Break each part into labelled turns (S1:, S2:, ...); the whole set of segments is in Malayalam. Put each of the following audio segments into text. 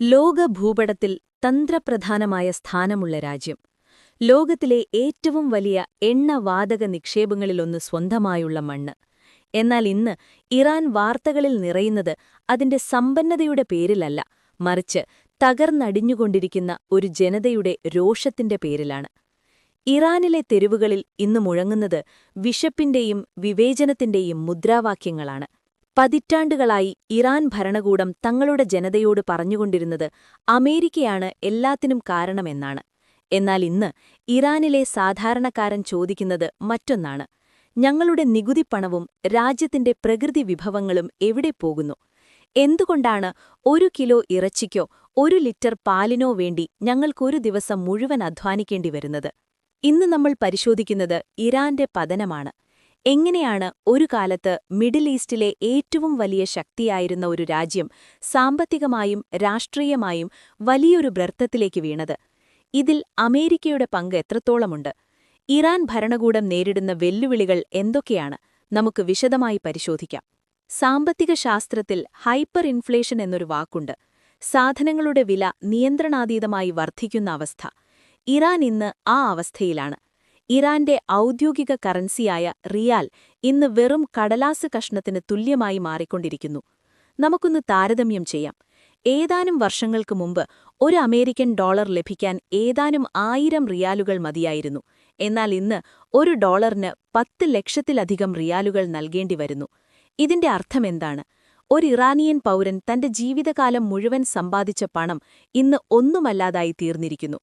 S1: ലോക ഭൂപടത്തിൽ തന്ത്രപ്രധാനമായ സ്ഥാനമുള്ള രാജ്യം. ലോകത്തിലെ ഏറ്റവും വലിയ എണ്ണവാതക നിക്ഷേപങ്ങളിലൊന്ന് സ്വന്തമായുള്ള മണ്ണ്. എന്നാൽ ഇന്ന് ഇറാൻ വാർത്തകളിൽ നിറയുന്നത് അതിന്റെ സമ്പന്നതയുടെ പേരിലല്ല മറിച്ച് തകർന്നടിഞ്ഞുകൊണ്ടിരിക്കുന്ന ഒരു ജനതയുടെ രോഷത്തിന്റെ പേരിലാണ്. ഇറാനിലെ തെരുവുകളിൽ ഇന്ന് മുഴങ്ങുന്നത് വിശപ്പിന്റെയും വിവേചനത്തിന്റെയും മുദ്രാവാക്യങ്ങളാണ്. പതിറ്റാണ്ടുകളായി ഇറാൻ ഭരണകൂടം തങ്ങളുടെ ജനതയോട് പറഞ്ഞുകൊണ്ടിരുന്നത് അമേരിക്കയാണ് എല്ലാത്തിനും കാരണമെന്നാണ്. എന്നാൽ ഇന്ന് ഇറാനിലെ സാധാരണക്കാരൻ ചോദിക്കുന്നത് മറ്റൊന്നാണ്. ഞങ്ങളുടെ നികുതിപ്പണവും രാജ്യത്തിന്റെ പ്രകൃതി വിഭവങ്ങളും എവിടെ പോകുന്നു? എന്തുകൊണ്ടാണ് ഒരു കിലോ ഇറച്ചിക്കോ ഒരു ലിറ്റർ പാലിനോ വേണ്ടി ഞങ്ങൾക്കൊരു ദിവസം മുഴുവൻ അധ്വാനിക്കേണ്ടി വരുന്നത്? ഇന്ന് നമ്മൾ പരിശോധിക്കുന്നത് ഇറാന്റെ പതനമാണ്. എങ്ങനെയാണ് ഒരു കാലത്ത് മിഡിൽ ഈസ്റ്റിലെ ഏറ്റവും വലിയ ശക്തിയായിരുന്ന ഒരു രാജ്യം സാമ്പത്തികമായും രാഷ്ട്രീയമായും വലിയൊരു ബ്രർത്തത്തിലേക്ക് വീണത്? ഇതിൽ അമേരിക്കയുടെ പങ്ക് എത്രത്തോളമുണ്ട്? ഇറാൻ ഭരണകൂടം നേരിടുന്ന വെല്ലുവിളികൾ എന്തൊക്കെയാണ്? നമുക്ക് വിശദമായി പരിശോധിക്കാം. സാമ്പത്തിക ശാസ്ത്രത്തിൽ ഹൈപ്പർ ഇൻഫ്ലേഷൻ എന്നൊരു വാക്കുണ്ട്. സാധനങ്ങളുടെ വില നിയന്ത്രണാതീതമായി വർദ്ധിക്കുന്ന അവസ്ഥ. ഇറാൻ ഇന്ന് ആ അവസ്ഥയിലാണ്. ഇറാന്റെ ഔദ്യോഗിക കറൻസിയായ റിയാൽ ഇന്ന് വെറും കടലാസ് കഷ്ണത്തിന് തുല്യമായി മാറിക്കൊണ്ടിരിക്കുന്നു. നമുക്കൊന്ന് താരതമ്യം ചെയ്യാം. ഏതാനും വർഷങ്ങൾക്ക് മുമ്പ് ഒരു അമേരിക്കൻ ഡോളർ ലഭിക്കാൻ ഏതാനും ആയിരം റിയാലുകൾ മതിയായിരുന്നു. എന്നാൽ ഇന്ന് ഒരു ഡോളറിന് പത്ത് ലക്ഷത്തിലധികം റിയാലുകൾ നൽകേണ്ടി വരുന്നു ഇതിന്റെ അർത്ഥമെന്താണ് ഒരു ഇറാനിയൻ പൗരൻ തന്റെ ജീവിതകാലം മുഴുവൻ സമ്പാദിച്ച പണം ഇന്ന് ഒന്നുമല്ലാതായി തീർന്നിരിക്കുന്നു.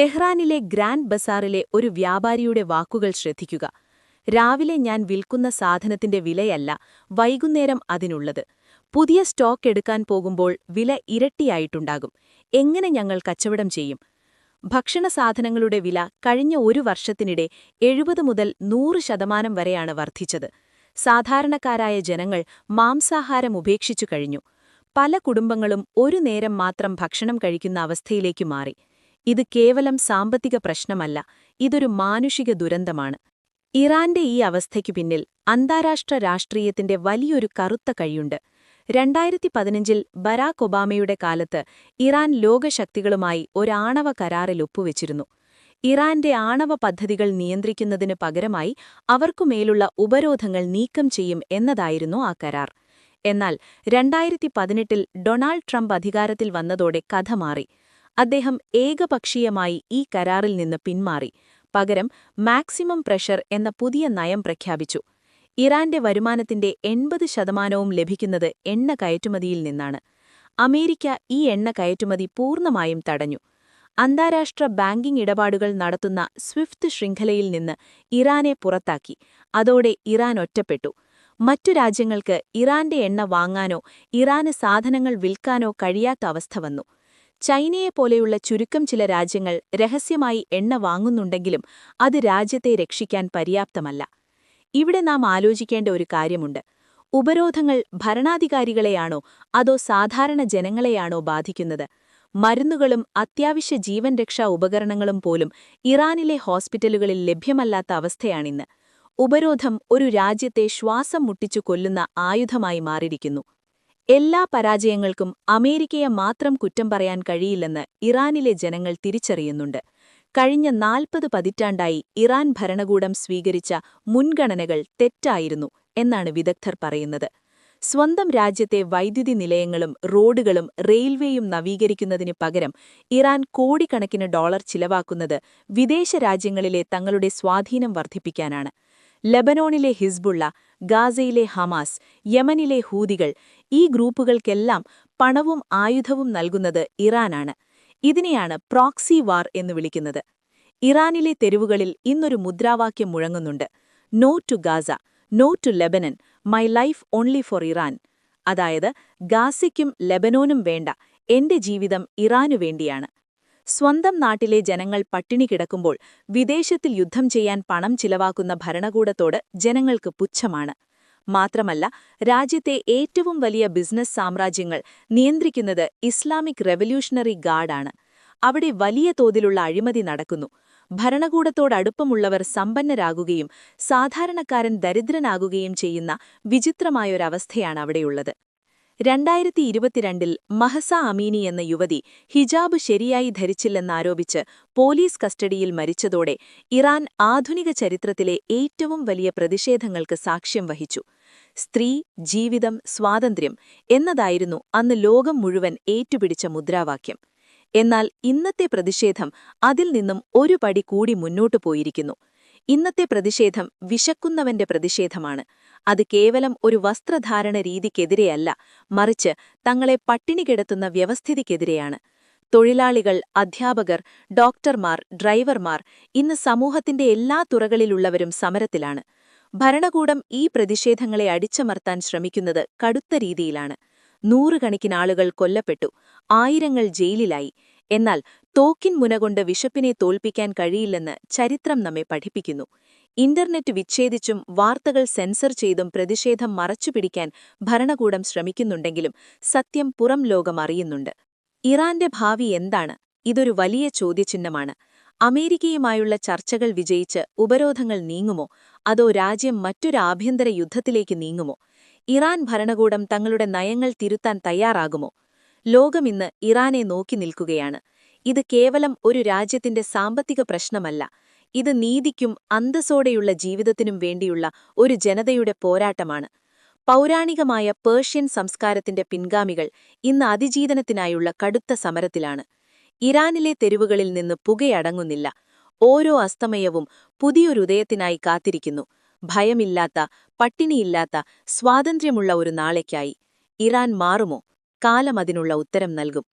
S1: തെഹ്റാനിലെ ഗ്രാൻഡ് ബസാറിലെ ഒരു വ്യാപാരിയുടെ വാക്കുകൾ ശ്രദ്ധിക്കുക. രാവിലെ ഞാൻ വിൽക്കുന്ന സാധനത്തിന്റെ വിലയല്ല വൈകുന്നേരം അതിനുള്ളത്. പുതിയ സ്റ്റോക്ക് എടുക്കാൻ പോകുമ്പോൾ വില ഇരട്ടിയായിട്ടുണ്ടാകും. എങ്ങനെ ഞങ്ങൾ കച്ചവടം ചെയ്യും? ഭക്ഷണസാധനങ്ങളുടെ വില കഴിഞ്ഞ ഒരു വർഷത്തിനിടെ എഴുപത് മുതൽ നൂറ് ശതമാനം വരെയാണ് വർദ്ധിച്ചത്. സാധാരണക്കാരായ ജനങ്ങൾ മാംസാഹാരം ഉപേക്ഷിച്ചു കഴിഞ്ഞു. പല കുടുംബങ്ങളും ഒരു നേരം മാത്രം ഭക്ഷണം കഴിക്കുന്ന അവസ്ഥയിലേക്ക് മാറി. ഇത് കേവലം സാമ്പത്തിക പ്രശ്നമല്ല ഇതൊരു മാനുഷിക ദുരന്തമാണ്. ഇറാന്റെ ഈ അവസ്ഥയ്ക്കു പിന്നിൽ അന്താരാഷ്ട്ര രാഷ്ട്രീയത്തിന്റെ വലിയൊരു കറുത്ത കഴിയുണ്ട് രണ്ടായിരത്തി പതിനഞ്ചിൽ ബരാക് ഒബാമയുടെ കാലത്ത് ഇറാൻ ലോകശക്തികളുമായി ഒരാണവ കരാറിൽ ഒപ്പുവെച്ചിരുന്നു. ഇറാന്റെ ആണവ പദ്ധതികൾ നിയന്ത്രിക്കുന്നതിനു പകരമായി അവർക്കുമേലുള്ള ഉപരോധങ്ങൾ നീക്കം ചെയ്യും എന്നതായിരുന്നു ആ കരാർ. എന്നാൽ രണ്ടായിരത്തി പതിനെട്ടിൽ ഡൊണാൾഡ് ട്രംപ് അധികാരത്തിൽ വന്നതോടെ കഥ മാറി. അദ്ദേഹം ഏകപക്ഷീയമായി ഈ കരാറിൽ നിന്ന് പിന്മാറി. പകരം മാക്സിമം പ്രഷർ എന്ന പുതിയ നയം പ്രഖ്യാപിച്ചു. ഇറാന്റെ വരുമാനത്തിന്റെ എൺപത് ശതമാനവും ലഭിക്കുന്നത് എണ്ണ കയറ്റുമതിയിൽ നിന്നാണ്. അമേരിക്ക ഈ എണ്ണ കയറ്റുമതി പൂർണമായും തടഞ്ഞു. അന്താരാഷ്ട്ര ബാങ്കിംഗ് ഇടപാടുകൾ നടത്തുന്ന സ്വിഫ്റ്റ് ശൃംഖലയിൽ നിന്ന് ഇറാനെ പുറത്താക്കി. അതോടെ ഇറാൻ ഒറ്റപ്പെട്ടു. മറ്റു രാജ്യങ്ങൾക്ക് ഇറാന്റെ എണ്ണ വാങ്ങാനോ ഇറാന് സാധനങ്ങൾ വിൽക്കാനോ കഴിയാത്ത അവസ്ഥ വന്നു. ചൈനയെപ്പോലെയുള്ള ചുരുക്കം ചില രാജ്യങ്ങൾ രഹസ്യമായി എണ്ണ വാങ്ങുന്നുണ്ടെങ്കിലും അത് രാജ്യത്തെ രക്ഷിക്കാൻ പര്യാപ്തമല്ല. ഇവിടെ നാം ആലോചിക്കേണ്ട ഒരു കാര്യമുണ്ട്. ഉപരോധങ്ങൾ ഭരണാധികാരികളെയാണോ അതോ സാധാരണ ജനങ്ങളെയാണോ ബാധിക്കുന്നത്? മരുന്നുകളും അത്യാവശ്യ ജീവൻ രക്ഷാ ഉപകരണങ്ങളും പോലും ഇറാനിലെ ഹോസ്പിറ്റലുകളിൽ ലഭ്യമല്ലാത്ത അവസ്ഥയാണിന്ന്. ഉപരോധം ഒരു രാജ്യത്തെ ശ്വാസം മുട്ടിച്ചു കൊല്ലുന്ന ആയുധമായി മാറിയിരിക്കുന്നു. എല്ലാ പരാജയങ്ങൾക്കും അമേരിക്കയെ മാത്രം കുറ്റം പറയാൻ കഴിയില്ലെന്ന് ഇറാനിലെ ജനങ്ങൾ തിരിച്ചറിയുന്നുണ്ട്. കഴിഞ്ഞ നാൽപ്പത് പതിറ്റാണ്ടായി ഇറാൻ ഭരണകൂടം സ്വീകരിച്ച മുൻഗണനകൾ തെറ്റായിരുന്നു എന്നാണ് വിദഗ്ധർ പറയുന്നത്. സ്വന്തം രാജ്യത്തെ വൈദ്യുതി നിലയങ്ങളും റോഡുകളും റെയിൽവേയും നവീകരിക്കുന്നതിന് പകരം ഇറാൻ കോടിക്കണക്കിന് ഡോളർ ചിലവാക്കുന്നത് വിദേശ രാജ്യങ്ങളിലെ തങ്ങളുടെ സ്വാധീനം വർദ്ധിപ്പിക്കാനാണ്. ലബനോണിലെ ഹിസ്ബുള്ള ഗാസയിലെ ഹമാസ് യമനിലെ ഹൂതികൾ ഈ ഗ്രൂപ്പുകൾക്കെല്ലാം പണവും ആയുധവും നൽകുന്നത് ഇറാനാണ്. ഇതിനെയാണ് പ്രോക്സി വാർ എന്ന് വിളിക്കുന്നത്. ഇറാനിലെ തെരുവുകളിൽ ഇന്നൊരു മുദ്രാവാക്യം മുഴങ്ങുന്നുണ്ട്. No to Gaza no to Lebanon my life only for Iran. അതായത് ഗാസയ്ക്കും ലെബനോനും വേണ്ട എന്റെ ജീവിതം ഇറാനു വേണ്ടിയാണ്. സ്വന്തം നാട്ടിലെ ജനങ്ങൾ പട്ടിണി കിടക്കുമ്പോൾ വിദേശത്തിൽ യുദ്ധം ചെയ്യാൻ പണം ചിലവാക്കുന്ന ഭരണകൂടത്തോട് ജനങ്ങൾക്ക് പുച്ഛമാണ്. മാത്രമല്ല രാജ്യത്തെ ഏറ്റവും വലിയ ബിസിനസ് സാമ്രാജ്യങ്ങൾ നിയന്ത്രിക്കുന്നത് ഇസ്ലാമിക് റെവല്യൂഷണറി ഗാർഡാണ്. അവിടെ വലിയ തോതിലുള്ള അഴിമതി നടക്കുന്നു. ഭരണകൂടത്തോടടുപ്പമുള്ളവർ സമ്പന്നരാകുകയും സാധാരണക്കാരൻ ദരിദ്രനാകുകയും ചെയ്യുന്ന വിചിത്രമായൊരവസ്ഥയാണ് അവിടെയുള്ളത്. രണ്ടായിരത്തി ഇരുപത്തിരണ്ടിൽ മഹസ അമീനി എന്ന യുവതി ഹിജാബ് ശരിയായി ധരിച്ചില്ലെന്നാരോപിച്ച് പോലീസ് കസ്റ്റഡിയിൽ മരിച്ചതോടെ ഇറാൻ ആധുനിക ചരിത്രത്തിലെ ഏറ്റവും വലിയ പ്രതിഷേധങ്ങൾക്ക് സാക്ഷ്യം വഹിച്ചു. സ്ത്രീ ജീവിതം സ്വാതന്ത്ര്യം എന്നതായിരുന്നു അന്ന് ലോകം മുഴുവൻ ഏറ്റുപിടിച്ച മുദ്രാവാക്യം. എന്നാൽ ഇന്നത്തെ പ്രതിഷേധം അതിൽ നിന്നും ഒരു പടി കൂടി മുന്നോട്ടു പോയിരിക്കുന്നു. ഇന്നത്തെ പ്രതിഷേധം വിശക്കുന്നവന്റെ പ്രതിഷേധമാണ്. അത് കേവലം ഒരു വസ്ത്രധാരണ രീതിക്കെതിരെയല്ല മറിച്ച് തങ്ങളെ പട്ടിണി കിടത്തുന്ന വ്യവസ്ഥിതിക്കെതിരെയാണ്. തൊഴിലാളികൾ അധ്യാപകർ ഡോക്ടർമാർ ഡ്രൈവർമാർ ഇന്ന് സമൂഹത്തിന്റെ എല്ലാ തുറകളിലുള്ളവരും സമരത്തിലാണ്. ഭരണകൂടം ഈ പ്രതിഷേധങ്ങളെ അടിച്ചമർത്താൻ ശ്രമിക്കുന്നത് കടുത്ത രീതിയിലാണ്. നൂറുകണക്കിനാളുകൾ കൊല്ലപ്പെട്ടു ആയിരങ്ങൾ ജയിലിലായി എന്നാൽ തോക്കിൻ മുനകൊണ്ട് വിശപ്പിനെ തോൽപ്പിക്കാൻ കഴിയില്ലെന്ന് ചരിത്രം നമ്മെ പഠിപ്പിക്കുന്നു. ഇന്റർനെറ്റ് വിച്ഛേദിച്ചും വാർത്തകൾ സെൻസർ ചെയ്തും പ്രതിഷേധം മറച്ചുപിടിക്കാൻ ഭരണകൂടം ശ്രമിക്കുന്നുണ്ടെങ്കിലും സത്യം പുറം ലോകം അറിയുന്നുണ്ട്. ഇറാന്റെ ഭാവി എന്താണ്? ഇതൊരു വലിയ ചോദ്യചിഹ്നമാണ്. അമേരിക്കയുമായുള്ള ചർച്ചകൾ വിജയിച്ച് ഉപരോധങ്ങൾ നീങ്ങുമോ? അതോ രാജ്യം മറ്റൊരു ആഭ്യന്തര യുദ്ധത്തിലേക്ക് നീങ്ങുമോ? ഇറാൻ ഭരണകൂടം തങ്ങളുടെ നയങ്ങൾ തിരുത്താൻ തയ്യാറാകുമോ? ലോകമിന്ന് ഇറാനെ നോക്കി നിൽക്കുകയാണ്. ഇത് കേവലം ഒരു രാജ്യത്തിന്റെ സാമ്പത്തിക പ്രശ്നമല്ല. ഇത് നീതിക്കും അന്തസ്സോടെയുള്ള ജീവിതത്തിനും വേണ്ടിയുള്ള ഒരു ജനതയുടെ പോരാട്ടമാണ്. പൗരാണികമായ പേർഷ്യൻ സംസ്കാരത്തിന്റെ പിൻഗാമികൾ ഇന്ന് അതിജീവനത്തിനായുള്ള കടുത്ത സമരത്തിലാണ്. ഇറാനിലെ തെരുവുകളിൽ നിന്ന് പുകയടങ്ങുന്നില്ല. ഓരോ അസ്തമയവും പുതിയൊരുദയത്തിനായി കാത്തിരിക്കുന്നു. ഭയമില്ലാത്ത പട്ടിണിയില്ലാത്ത സ്വാതന്ത്ര്യമുള്ള ഒരു നാളേക്കായി. ഇറാൻ മാറുമോ? കാലം അതിനുള്ള ഉത്തരം നൽകും